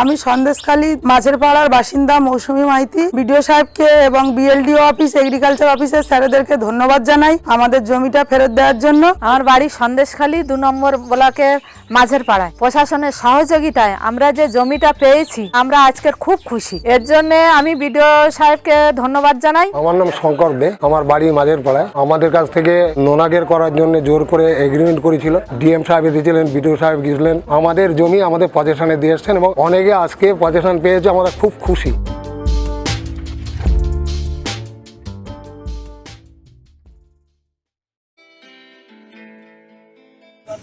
আমি সন্দেশখালী মাঝের পাড়ার বাসিন্দা মৌসুমী মাইতি বিডিও সাহেবকে এবং বিএলডিও অফিস এগ্রিকালচার অফিসের স্যারেদেরকে ধন্যবাদ জানাই আমাদের জমিটা ফেরত দেওয়ার জন্য। আমার বাড়ি সন্দেশখালী দু নম্বর ব্লকের মাঝের পাড়ায় প্রশাসনের সহযোগিতায় আমরা যে জমিটা পেয়েছি আমরা আজকের খুব খুশি। এর জন্য আমি বিডিও সাহেবকে ধন্যবাদ জানাই। আমার নাম শঙ্কর দে আমার বাড়ি মাঝের পাড়ায় আমাদের কাছ থেকে নোনাগের করার জন্য জোর করে এগ্রিমেন্ট করেছিল। ডিএম সাহেব এসেছিলেন বিডিও সাহেব গিয়েছিলেন। আমাদের জমি আমাদের পজেশনে দিয়ে এসছেন এবং অনেকে আজকে পজেশন পেয়েছে আমরা খুব খুশি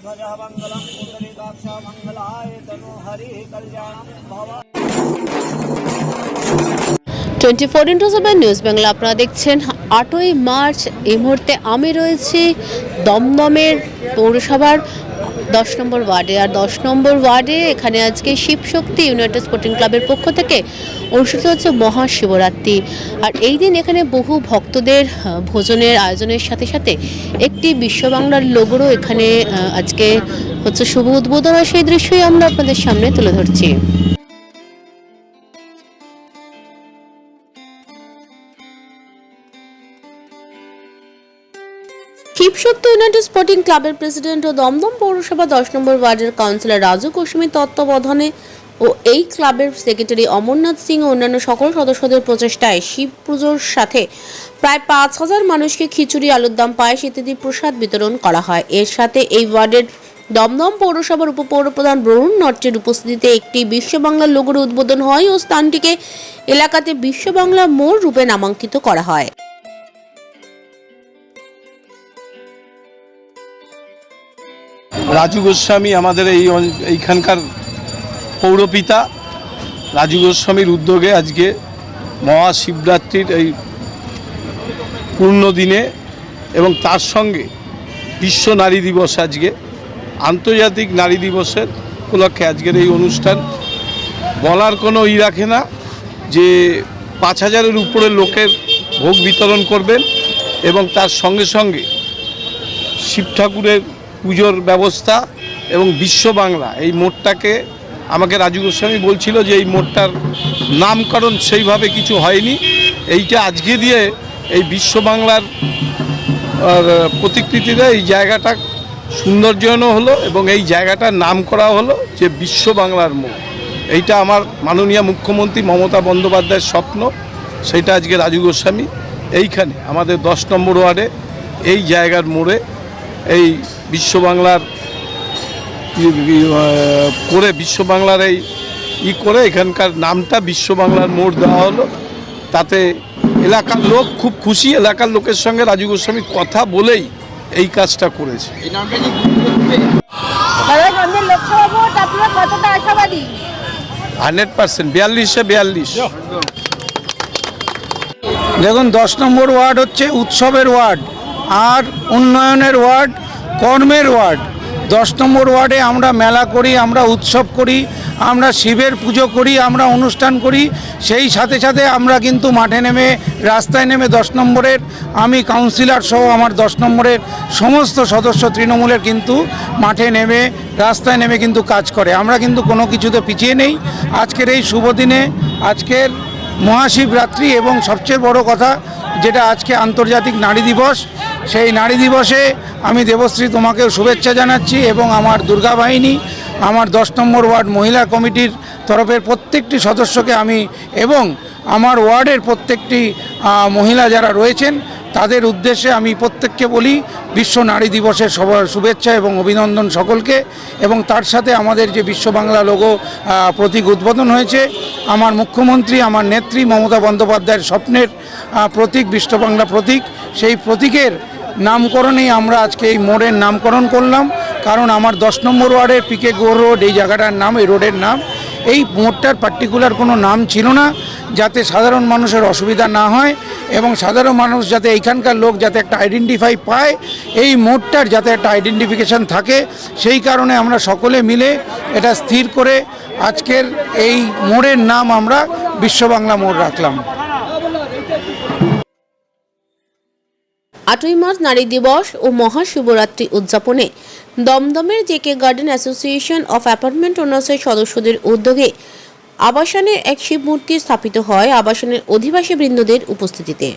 ध्वजः मङ्गलं पुण्डरीकाक्ष मङ्गलाय तनु हरिः कल्याणं भव twenty four into seven news Bangla আপনারা দেখছেন আটই মার্চ এই মুহূর্তে আমি রয়েছি দমদমের পৌরসভার দশ নম্বর ওয়ার্ডে। আর দশ নম্বর ওয়ার্ডে এখানে আজকে শিবশক্তি ইউনাইটেড স্পোর্টিং ক্লাবের পক্ষ থেকে অনুষ্ঠিত হচ্ছে মহাশিবরাত্রি। আর এই দিন এখানে বহু ভক্তদের ভোজনের আয়োজনের সাথে সাথে একটি বিশ্ব বাংলার লোগোরও এখানে আজকে হচ্ছে শুভ উদ্বোধন। আর সেই দৃশ্যই আমরা আপনাদের সামনে তুলে ধরছি। শিবশক্তি ইউনাইটেড স্পোর্টিং ক্লাবের প্রেসিডেন্ট ও দমদম পৌরসভা দশ নম্বর ওয়ার্ডের কাউন্সিলর রাজু কুসুমী তত্ত্বাবধানে ও এই ক্লাবের সেক্রেটারি অমরনাথ সিং ও অন্যান্য সকল সদস্যদের প্রচেষ্টায় শিব পুজোর সাথে প্রায় পাঁচ হাজার মানুষকে খিচুড়ি, আলুর দম, পায়েস ইত্যাদি প্রসাদ বিতরণ করা হয়। এর সাথে এই ওয়ার্ডের দমদম পৌরসভার উপপৌরপ্রধান বরুণ নট্টের উপস্থিতিতে একটি বিশ্ব বাংলা লোগোর উদ্বোধন হয় ও স্থানটিকে এলাকাতে বিশ্ব বাংলা মোড় রূপে নামাঙ্কিত করা হয়। রাজু গোস্বামী আমাদের এই এইখানকার পৌরপিতা। রাজু গোস্বামীর উদ্যোগে আজকে মহাশিবরাত্রির এই পূর্ণ দিনে এবং তার সঙ্গে বিশ্ব নারী দিবস আজকে, আন্তর্জাতিক নারী দিবসের উপলক্ষে আজকের এই অনুষ্ঠান। বলার কোনো ই রাখে না যে পাঁচ হাজারের উপরে লোকের ভোগ বিতরণ করবেন এবং তার সঙ্গে সঙ্গে শিব ঠাকুরের পুজোর ব্যবস্থা এবং বিশ্ব বাংলা, এই মোড়টাকে আমাকে রাজু গোস্বামী বলছিল যে এই মোড়টার নামকরণ সেইভাবে কিছু হয়নি। এইটা আজকে দিয়ে এই বিশ্ব বাংলার প্রতিকৃতিতে এই জায়গাটা সৌন্দর্যায়নও হলো এবং এই জায়গাটার নাম করা হলো যে বিশ্ব বাংলার মোড়। এইটা আমার মাননীয় মুখ্যমন্ত্রী মমতা বন্দ্যোপাধ্যায়ের স্বপ্ন, সেটা আজকে রাজু গোস্বামী। এইখানে আমাদের দশ নম্বর ওয়ার্ডে এই জায়গার মোড়ে এই বিশ্ব বাংলার করে বিশ্ব বাংলার এই ই করে এখানকার নামটা বিশ্ব বাংলার মোড় দেওয়া হলো। তাতে এলাকার লোক খুব খুশি এলাকার লোকের সঙ্গে রাজু গোস্বামী কথা বলেই এই কাজটা করেছে। হান্ড্রেড পার্সেন্ট বিয়াল্লিশে বিয়াল্লিশ। দেখুন দশ নম্বর ওয়ার্ড হচ্ছে উৎসবের ওয়ার্ড আর উন্নয়নের ওয়ার্ড কর্মের ওয়ার্ড। দশ নম্বর ওয়ার্ডে আমরা মেলা করি, আমরা উৎসব করি, আমরা শিবের পুজো করি, আমরা অনুষ্ঠান করি। সেই সাথে সাথে আমরা কিন্তু মাঠে নেমে, রাস্তায় নেমে দশ নম্বরের, আমি কাউন্সিলর সহ আমার দশ নম্বরের সমস্ত সদস্য তৃণমূলের কিন্তু মাঠে নেমে, রাস্তায় নেমে কিন্তু কাজ করে। আমরা কিন্তু কোনো কিছুতে পিছিয়ে নেই। আজকের এই শুভ দিনে, আজকের মহাশিবরাত্রি এবং সবচেয়ে বড় কথা, যেটা আজকে আন্তর্জাতিক নারী দিবস সেই নারী দিবসে আমি দেবশ্রী তোমাকেও শুভেচ্ছা জানাচ্ছি এবং আমার দুর্গা বাহিনী, আমার দশ নম্বর ওয়ার্ড মহিলা কমিটির তরফের প্রত্যেকটি সদস্যকে আমি এবং আমার ওয়ার্ডের প্রত্যেকটি মহিলা যারা রয়েছেন, তাদের উদ্দেশ্যে আমি প্রত্যেককে বলি, বিশ্ব নারী দিবসের সবার শুভেচ্ছা এবং অভিনন্দন সকলকে এবং তার সাথে আমাদের যে বিশ্ব বাংলা লোগো প্রতীক উদ্বোধন হয়েছে, আমার মুখ্যমন্ত্রী, আমার নেত্রী মমতা বন্দ্যোপাধ্যায়ের স্বপ্নের প্রতীক, বিশ্ব বাংলা প্রতীক, সেই প্রতীকের নামকরণেই আমরা আজকে এই মোড়ের নামকরণ করলাম, কারণ আমার দশ নম্বর ওয়ার্ডের পিকে গো রোড এই জায়গাটার নাম, এই রোডের নাম। এই মোড়টার পার্টিকুলার কোনো নাম ছিল না, যাতে সাধারণ মানুষের অসুবিধা না হয় এবং সাধারণ মানুষ যাতে এইখানকার লোক যাতে একটা আইডেন্টিফাই পায়, এই মোড়টার যাতে একটা আইডেন্টিফিকেশান থাকে। সেই কারণে আমরা সকলে মিলে এটা স্থির করে আজকের এই মোড়ের নাম আমরা বিশ্ব বাংলা মোড় রাখলাম। আটই মার্চ নারী দিবস ও মহাশিবরাত্রি উদযাপনে দমদমের JK garden association of apartment ওনার্সের সদস্যদের উদ্যোগে আবাসনের এক শিব মূর্তি স্থাপিত হয় আবাসনের অধিবাসী বৃন্দদের উপস্থিতিতে।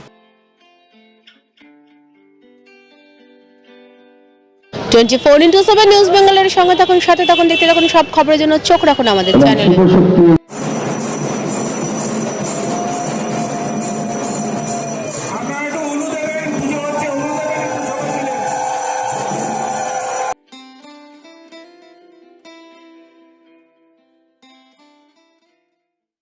Twenty four into seven news বেঙ্গলের সঙ্গে থাকুন সাথে থাকুন দেখতে থাকুন সব খবরের জন্য চোখ রাখুন আমাদের চ্যানেলে।